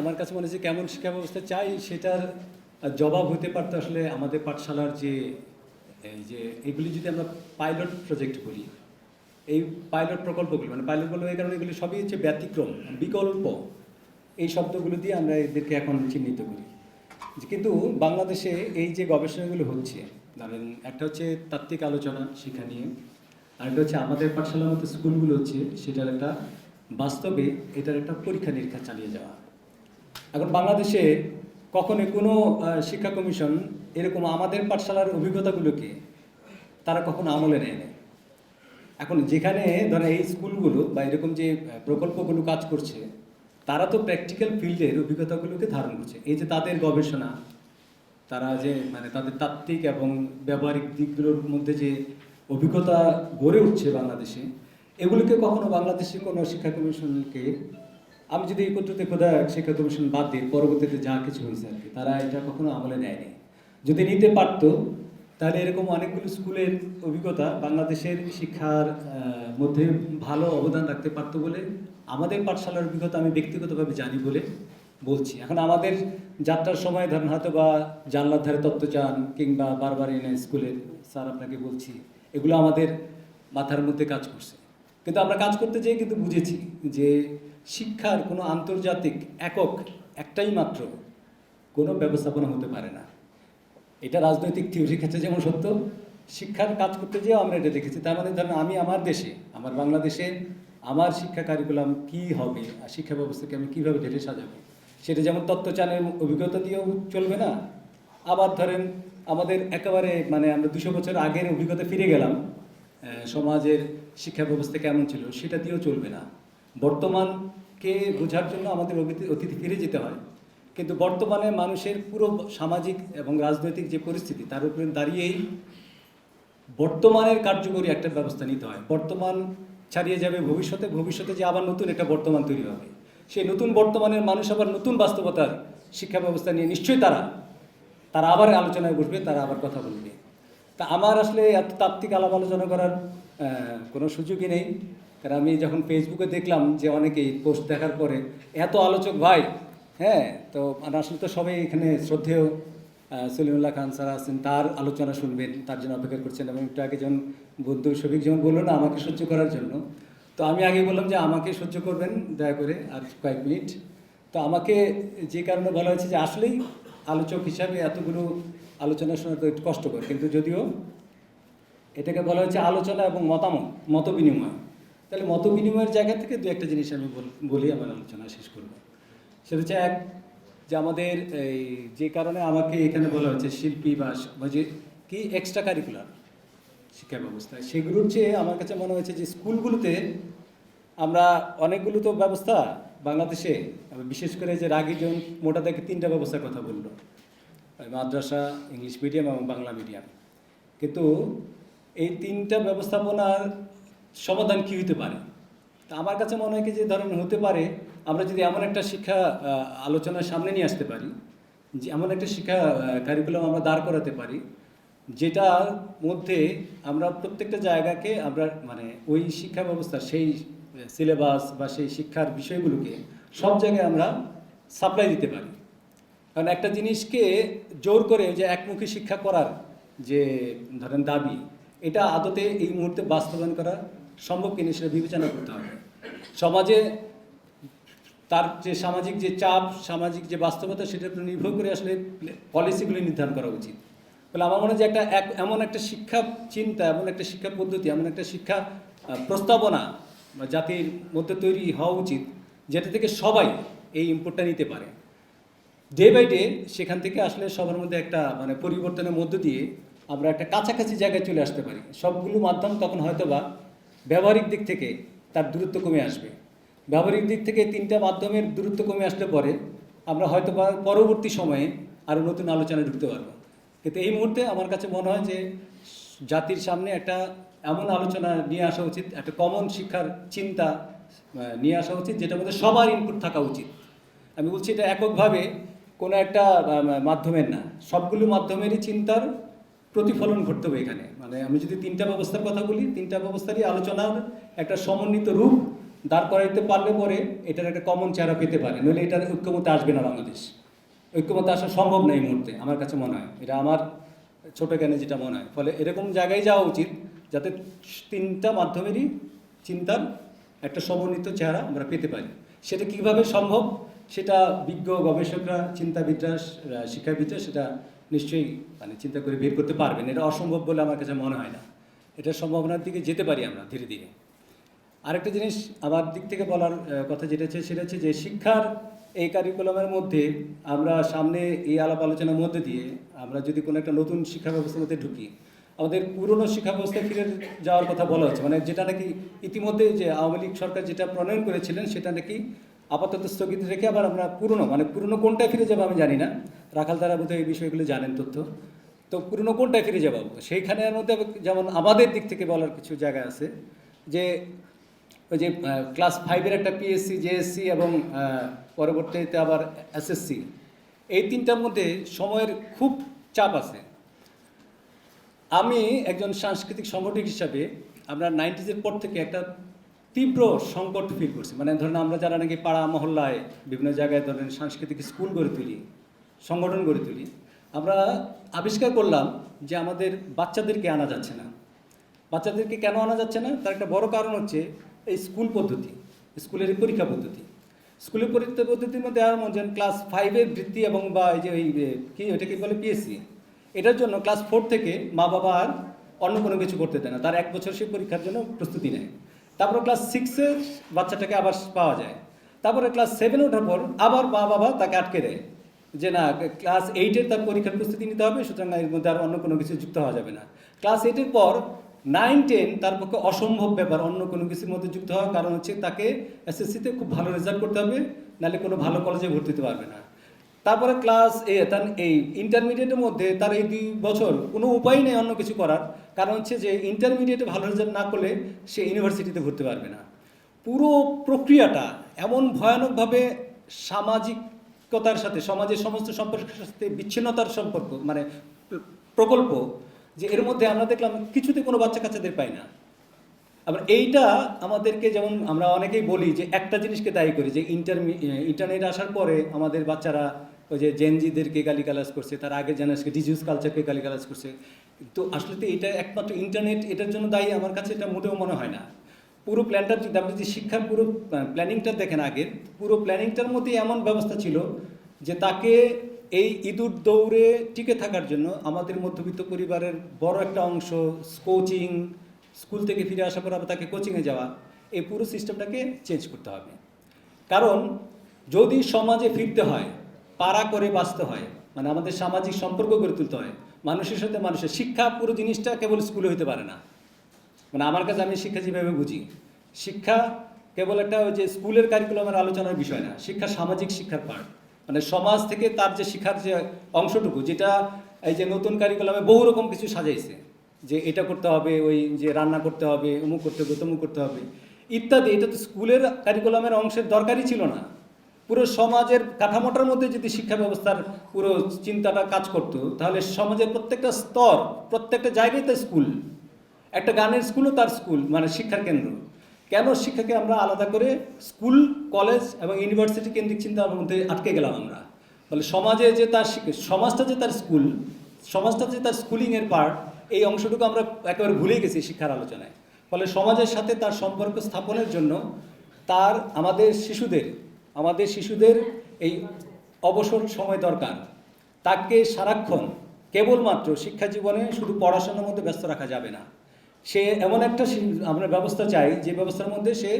আমার কাছে মনে হচ্ছে কেমন শিক্ষা ব্যবস্থা চাই সেটার জবাব হতে পারতো আসলে আমাদের পাঠশালার যে, এই যে, এগুলি যদি আমরা পাইলট প্রজেক্ট বলি এই পাইলট প্রকল্পগুলি মানে পাইলট বলব এই কারণে এগুলি সবই হচ্ছে ব্যতিক্রম, বিকল্প। এই শব্দগুলো দিয়ে আমরা এদেরকে এখন চিহ্নিত করি। কিন্তু বাংলাদেশে এই যে গবেষণাগুলো হচ্ছে, ধরেন একটা হচ্ছে তাত্ত্বিক আলোচনা শিক্ষা নিয়ে, আর একটা হচ্ছে আমাদের পাঠশালার মতো স্কুলগুলো হচ্ছে, সেটার একটা বাস্তবে এটার একটা পরীক্ষা নিরীক্ষা চালিয়ে যাওয়া। এখন বাংলাদেশে কখনো কোনো শিক্ষা কমিশন এরকম আমাদের পাঠশালার অভিজ্ঞতাগুলোকে তারা কখনো আমলে নেয় না এখন যেখানে ধরেন এই স্কুলগুলো বা এরকম যে প্রকল্পগুলো কাজ করছে, তারা তো প্র্যাকটিক্যাল ফিল্ডের অভিজ্ঞতাগুলোকে ধারণ করছে। এই যে তাদের গবেষণা, তারা যে মানে তাদের তাত্ত্বিক এবং ব্যবহারিক দিকগুলোর মধ্যে যে অভিজ্ঞতা গড়ে উঠছে বাংলাদেশে, এগুলোকে কখনো বাংলাদেশি কোনো শিক্ষা কমিশনকে আমি যদি পদ্ধতি খোদা শিক্ষা কমিশন বাদ দিই, পরবর্তীতে যা কিছু হয়েছে আর কি, তারা এটা কখনো আমলে নেয়নি। যদি নিতে পারতো, তাহলে এরকম অনেকগুলো স্কুলের অভিজ্ঞতা বাংলাদেশের শিক্ষার মধ্যে ভালো অবদান রাখতে পারতো বলে আমাদের পাঠশালার অভিজ্ঞতা আমি ব্যক্তিগতভাবে জানি বলে বলছি। এখন আমাদের যাত্রার সময় ধরেন হয়তো বা জানলার ধারে তত্ত্ব চান কিংবা বারবার এনে স্কুলের স্যার আপনাকে বলছি, এগুলো আমাদের মাথার মধ্যে কাজ করছে। কিন্তু আমরা কাজ করতে যেয়ে কিন্তু বুঝেছি যে শিক্ষার কোনো আন্তর্জাতিক একক একটাই মাত্র কোনো ব্যবস্থাপনা হতে পারে না। এটা রাজনৈতিক থিওরির ক্ষেত্রে যেমন সত্য, শিক্ষার কাজ করতে যেয়েও আমরা এটা দেখেছি, তার মানে ধরেন আমি আমার দেশে, আমার বাংলাদেশে আমার শিক্ষা কারিকুলাম কি হবে আর শিক্ষা ব্যবস্থাকে আমি কীভাবে ঢেলে সাজাবো? সেটা যেমন তত্ত্বচানের অভিজ্ঞতা দিয়েও চলবে না। আবার ধরেন আমাদের একেবারে মানে আমরা দুশো বছর আগের অভিজ্ঞতা ফিরে গেলাম সমাজের শিক্ষা ব্যবস্থা কেমন ছিল সেটা দিয়েও চলবে না। বর্তমানকে বোঝার জন্য আমাদের অতীতে ফিরে যেতে হয়। কিন্তু বর্তমানে মানুষের পুরো সামাজিক এবং রাজনৈতিক যে পরিস্থিতি, তার উপরে দাঁড়িয়েই বর্তমানের কার্যকরী একটা ব্যবস্থা নিতে হয়। বর্তমান ছাড়িয়ে যাবে ভবিষ্যতে ভবিষ্যতে যে আবার নতুন একটা বর্তমান তৈরি হবে। সেই নতুন বর্তমানের মানুষ আবার নতুন বাস্তবতার শিক্ষা ব্যবস্থা নিয়ে নিশ্চয়ই তারা তারা আবার আলোচনায় বসবে, তারা আবার কথা বলবে। তা আমার আসলে এত তাত্ত্বিক আলাপ আলোচনা করার কোনো সুযোগই নেই। কারণ আমি যখন ফেসবুকে দেখলাম যে অনেকেই পোস্ট দেখার পরে, এত আলোচক ভাই। হ্যাঁ তো আর আসলে তো সবাই এখানে শ্রদ্ধেয় সলিমুল্লাহ খান স্যার আছেন, তার আলোচনা শুনবেন, তার জন্য অপেক্ষা করছেন এবং একটু আগে যেমন বন্ধু শফিক যেমন বলল না আমাকে সহ্য করার জন্য, তো আমি আগে বললাম যে আমাকে সহ্য করবেন, দয়া করে আর কয়েক মিনিট। তো আমাকে যে কারণে বলা হয়েছে যে আসলেই আলোচক হিসাবে এতগুলো আলোচনা শোনা তো একটু কষ্টকর, কিন্তু যদিও এটাকে বলা হচ্ছে আলোচনা এবং মতামত মত বিনিময় তাহলে মত বিনিময়ের জায়গা থেকে দু একটা জিনিস আমি বল- আমার আলোচনা শেষ করব। সেটা হচ্ছে এক, যে আমাদের এই যে কারণে আমাকে এখানে বলা হচ্ছে শিল্পী বা যে কি এক্সট্রা কারিকুলার শিক্ষা ব্যবস্থা সেগুলোর চেয়ে আমার কাছে মনে হয়েছে যে স্কুলগুলোতে আমরা অনেকগুলো তো ব্যবস্থা বাংলাদেশে বিশেষ করে যে রাগি জন মোটা থেকে তিনটা ব্যবস্থার কথা বলল। মাদ্রাসা, ইংলিশ মিডিয়াম এবং বাংলা মিডিয়াম। কিন্তু এই তিনটা ব্যবস্থাপনার সমাধান কি হতে পারে? তা আমার কাছে মনে হয় কি যে ধরেন হতে পারে, আমরা যদি এমন একটা শিক্ষা আলোচনার সামনে নিয়ে আসতে পারি, যে এমন একটা শিক্ষা কারিকুলাম আমরা দাঁড় করাতে পারি, যেটার মধ্যে আমরা প্রত্যেকটা জায়গাকে আমরা মানে ওই শিক্ষা ব্যবস্থা, সেই সিলেবাস বা সেই শিক্ষার বিষয়গুলোকে সব জায়গায় আমরা সাপ্লাই দিতে পারি। কারণ একটা জিনিসকে জোর করে যে একমুখী শিক্ষা করার যে, ধরেন দাবি, এটা আদতে এই মুহূর্তে বাস্তবায়ন করা সম্ভব কিনা সেটা বিবেচনা করতে হবে। সমাজে তার যে সামাজিক যে চাপ, সামাজিক যে বাস্তবতা, সেটার উপর নির্ভর করে আসলে পলিসিগুলি নির্ধারণ করা উচিত। বলে আমার মনে হয় যে একটা এক, এমন একটা শিক্ষা চিন্তা, এমন একটা শিক্ষা পদ্ধতি, এমন একটা শিক্ষা প্রস্তাবনা জাতির মধ্যে তৈরি হওয়া উচিত, যেটা থেকে সবাই এই ইম্পোর্টটা নিতে পারে। ডে বাই ডে সেখান থেকে আসলে সবার মধ্যে একটা মানে পরিবর্তনের মধ্য দিয়ে আমরা একটা কাছাকাছি জায়গায় চলে আসতে পারি। সবগুলো মাধ্যম তখন হয়তো বা ব্যবহারিক দিক থেকে তার দূরত্ব কমে আসবে। ব্যবহারিক দিক থেকে তিনটা মাধ্যমের দূরত্ব কমে আসলে পরে আমরা হয়তো পরবর্তী সময়ে আরও নতুন আলোচনায় ঢুকতে পারব। কিন্তু এই মুহূর্তে আমার কাছে মনে হয় যে জাতির সামনে একটা এমন আলোচনা নিয়ে আসা উচিত, একটা কমন শিক্ষার চিন্তা নিয়ে আসা উচিত, যেটার মধ্যে সবার ইনপুট থাকা উচিত। আমি বলছি এটা এককভাবে কোনো একটা মাধ্যমের না, সবগুলো মাধ্যমেরই চিন্তার প্রতিফলন ঘটতে হবে এখানে। মানে আমি যদি তিনটা ব্যবস্থার কথা বলি, তিনটা ব্যবস্থারই আলোচনার একটা সমন্বিত রূপ, দাঁড় করাইতে পারলে পরে এটার একটা কমন চেহারা পেতে পারে। নইলে এটার ঐক্যমতে আসবে না বাংলাদেশ। ঐক্যমতে আসা সম্ভব না এই মুহূর্তে, আমার কাছে মনে হয়। এটা আমার ছোট জ্ঞানে যেটা মনে হয়। ফলে এরকম জায়গায় যাওয়া উচিত যাতে তিনটা মাধ্যমেরই চিন্তার একটা সমন্বিত চেহারা আমরা পেতে পারি। সেটা কীভাবে সম্ভব, সেটা বিজ্ঞ গবেষকরা, চিন্তাবিদরা, শিক্ষাবিদরা, সেটা নিশ্চয়ই মানে চিন্তা করে বের করতে পারবেন। এটা অসম্ভব বলে আমার কাছে মনে হয় না। এটা সম্ভাবনার দিকে যেতে পারি আমরা ধীরে ধীরে। আরেকটা জিনিস আমার দিক থেকে বলার কথা যেটা হচ্ছে, সেটা হচ্ছে যে শিক্ষার এই কারিকুলামের মধ্যে আমরা সামনে এই আলাপ আলোচনার মধ্যে দিয়ে আমরা যদি কোনো একটা নতুন শিক্ষা ব্যবস্থার মধ্যে ঢুকি, আমাদের পুরনো শিক্ষা ব্যবস্থায় ফিরে যাওয়ার কথা বলা হচ্ছে। মানে যেটা নাকি ইতিমধ্যে যে আওয়ামী লীগ সরকার যেটা প্রণয়ন করেছিলেন, সেটা নাকি আপাতত স্থগিত রেখে আবার আমরা পুরনো মানে পুরনো কোনটায় ফিরে যাব আমি জানি না। রাখাল তারা বোধহয় এই বিষয়গুলো জানেন তথ্য। তো পুরনো কোনটায় ফিরে যাব সেইখানের মধ্যে যেমন আমাদের দিক থেকে বলার কিছু জায়গা আছে যে, ওই যে ক্লাস ফাইভের একটা পিএসসি জেএসসি এবং পরবর্তীতে আবার এসএসসি এই তিনটার মধ্যে সময়ের খুব চাপ আছে। আমি একজন সাংস্কৃতিক সংগঠক হিসাবে আমরা নাইনটিজের পর থেকে একটা তীব্র সংকট ফিল করছি। মানে ধরেন আমরা যারা নাকি পাড়া মহল্লায় বিভিন্ন জায়গায় ধরেন সাংস্কৃতিক স্কুল গড়ে তুলি সংগঠন গড়ে তুলি। আমরা আবিষ্কার করলাম যে আমাদের বাচ্চাদেরকে আনা যাচ্ছে না। বাচ্চাদেরকে কেন আনা যাচ্ছে না? তার একটা বড় কারণ হচ্ছে এই স্কুল পদ্ধতি, স্কুলের পরীক্ষা পদ্ধতি। স্কুলের পরীক্ষা পদ্ধতির মধ্যে আর মনে ক্লাস ফাইভের বৃত্তি এবং বা এই যে ওই কি ওটা কি বলে পিএসসি এটার জন্য ক্লাস ফোর থেকে মা বাবা আর অন্য কোনো কিছু করতে দেয় না। তার এক বছর সেই পরীক্ষার জন্য প্রস্তুতি নেয়। তারপরে ক্লাস সিক্সের বাচ্চাটাকে আবার পাওয়া যায়। তারপরে ক্লাস সেভেন ওঠার পর আবার মা বাবা তাকে আটকে দেয়। যে না ক্লাস এইটের তার পরীক্ষার প্রস্তুতি নিতে হবে, সুতরাং এর মধ্যে আর অন্য কোনো কিছু যুক্ত হওয়া যাবে না। ক্লাস এইটের পর নাইন টেন তার পক্ষে অসম্ভব ব্যাপার, অন্য কোনো কিছুর মধ্যে যুক্ত হওয়ার কারণ হচ্ছে তাকে এসএসসিতে খুব ভালো রেজাল্ট করতে হবে, নাহলে কোনো ভালো কলেজে ভর্তি হতে পারবে না। তারপরে ক্লাস এ, তার এই ইন্টারমিডিয়েটের মধ্যে তার এই দুই বছর কোনো উপায় নেই অন্য কিছু করার, কারণ হচ্ছে যে ইন্টারমিডিয়েটে ভালো রেজাল্ট না করলে সে ইউনিভার্সিটিতে ভর্তি পারবে না। পুরো প্রক্রিয়াটা এমন ভয়ানকভাবে সামাজিকতার সাথে, সমাজের সমস্ত সম্পর্কের সাথে বিচ্ছিন্নতার সম্পর্ক মানে প্রকল্প, যে এর মধ্যে আমরা দেখলাম কিছুতে কোনো বাচ্চা কাচ্চাদের পাই না। আবার এইটা আমাদেরকে যেমন আমরা অনেকেই বলি যে একটা জিনিসকে দায়ী করি, যে ইন্টারমি ইন্টারনেট আসার পরে আমাদের বাচ্চারা ওই যে জেনজিদেরকে গালিগালাজ করছে, তার আগের জেনারেশনকে ডিজিউজ কালচারকে গালিগালাজ করছে। তো আসলে তো এটা একমাত্র ইন্টারনেট, এটার জন্য দায়ী আমার কাছে এটা মোটেও মনে হয় না। পুরো প্ল্যানটা যদি আপনি যদি শিক্ষার পুরো প্ল্যানিংটা দেখেন আগের পুরো প্ল্যানিংটার মধ্যে এমন ব্যবস্থা ছিল যে তাকে এই ইঁদুর দৌড়ে টিকে থাকার জন্য আমাদের মধ্যবিত্ত পরিবারের বড় একটা অংশ কোচিং স্কুল থেকে ফিরে আসার পর আবার তাকে কোচিংয়ে যাওয়া, এই পুরো সিস্টেমটাকে চেঞ্জ করতে হবে। কারণ যদি সমাজে ফিরতে হয়, পাড়া করে বাঁচতে হয় মানে আমাদের সামাজিক সম্পর্ক গড়ে তুলতে হয়, মানুষের সাথে মানুষের শিক্ষা পুরো জিনিসটা কেবল স্কুলে হইতে পারে না। মানে আমার কাছে আমি শিক্ষা যেভাবে বুঝি, শিক্ষা কেবল একটা ওই যে স্কুলের কারিকুলামের আলোচনার বিষয় না, শিক্ষা সামাজিক শিক্ষার পার্ট মানে সমাজ থেকে তার যে শিক্ষার যে অংশটুকু, যেটা এই যে নতুন কারিকুলামে বহু রকম কিছু সাজাইছে। যে এটা করতে হবে, ওই যে রান্না করতে হবে, অমুক করতে হবে, তমুক করতে হবে, ইত্যাদি। এটা তো স্কুলের কারিকুলামের অংশের দরকারই ছিল না। পুরো সমাজের কাঠামোটার মধ্যে যদি শিক্ষা ব্যবস্থার পুরো চিন্তাটা কাজ করতো, তাহলে সমাজের প্রত্যেকটা স্তর, প্রত্যেকটা জায়গায় তো স্কুল। একটা গানের স্কুলও তার স্কুল মানে শিক্ষার কেন্দ্র। কেন শিক্ষাকে আমরা আলাদা করে স্কুল কলেজ এবং ইউনিভার্সিটি কেন্দ্রিক চিন্তার মধ্যে আটকে গেলাম আমরা? ফলে সমাজে যে তার সমাজটা যে তার স্কুল সমাজটা যে তার স্কুলিংয়ের পার্ট এই অংশটুকু আমরা একেবারে ভুলে গেছি শিক্ষার আলোচনায়। ফলে সমাজের সাথে তার সম্পর্ক স্থাপনের জন্য তার, আমাদের শিশুদের আমাদের শিশুদের এই অবসর সময় দরকার। তাকে সারাক্ষণ, কেবলমাত্র শিক্ষা জীবনে শুধু পড়াশোনার মধ্যে ব্যস্ত রাখা যাবে না। সে এমন একটা আমরা ব্যবস্থা চাই যে ব্যবস্থার মধ্যে সে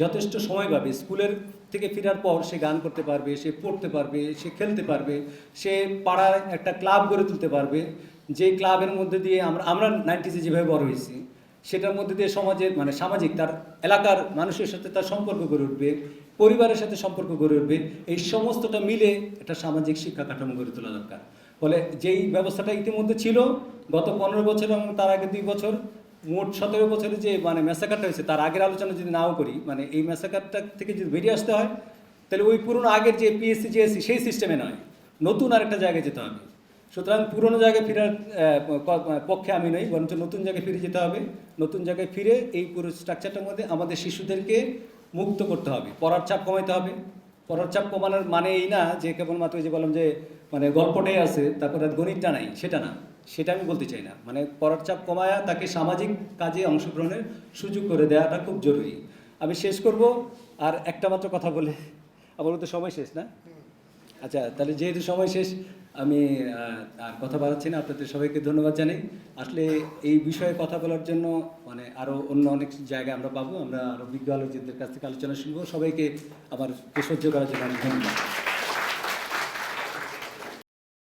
যথেষ্ট সময় পাবে। স্কুলের থেকে ফেরার পর সে গান করতে পারবে, সে পড়তে পারবে, সে খেলতে পারবে, সে পাড়ায় একটা ক্লাব গড়ে তুলতে পারবে। যে ক্লাবের মধ্যে দিয়ে আমরা আমরা নাইনটিসে যেভাবে বড় হয়েছি, সেটার মধ্যে দিয়ে সমাজের মানে সামাজিক, তার এলাকার মানুষের সাথে তার সম্পর্ক গড়ে উঠবে, পরিবারের সাথে সম্পর্ক গড়ে উঠবে। এই সমস্তটা মিলে একটা সামাজিক শিক্ষা কাঠামো গড়ে তোলা দরকার। ফলে যেই ব্যবস্থাটা ইতিমধ্যে ছিল, গত পনেরো বছর এবং তার আগে দুই বছর মোট সতেরো বছরে যে মানে ম্যাসাকারটা হয়েছে, তার আগের আলোচনা যদি নাও করি মানে এই ম্যাসাকারটা থেকে যদি বেরিয়ে আসতে হয়, তাহলে ওই পুরনো আগের যে পিএসসি জিএসসি সেই সিস্টেমে নয়। নতুন আরেকটা জায়গায় যেতে হবে। সুতরাং পুরনো জায়গায় ফেরার পক্ষে আমি নই, বরঞ্চ নতুন জায়গায় ফিরে যেতে হবে। নতুন জায়গায় ফিরে এই পুরো স্ট্রাকচারটার মধ্যে আমাদের শিশুদেরকে মুক্ত করতে হবে। পড়ার চাপ কমাইতে হবে। পড়ার চাপ কমানোর মানে এই না যে, কেবলমাত্র যে বললাম যে মানে গল্পটাই আছে, তারপরে গণিতটা নাই, সেটা না। সেটা আমি বলতে চাই না। মানে পড়ার চাপ কমায়া তাকে সামাজিক কাজে অংশগ্রহণের সুযোগ করে দেওয়াটা খুব জরুরি। আমি শেষ করব। আর একটা মাত্র কথা বলে আমার তো সময় শেষ, না? আচ্ছা তাহলে যেহেতু সময় শেষ, আমি আর কথা বাড়াচ্ছি না। আপনাদের সবাইকে ধন্যবাদ জানাই। আসলে এই বিষয়ে কথা বলার জন্য মানে আরও অন্য অনেক জায়গায় আমরা পাবো। আমরা আরও বিজ্ঞ আলোচকদের কাছ থেকে আলোচনা শুনব। সবাইকে আমার সহ্য করার জন্য। ধন্যবাদ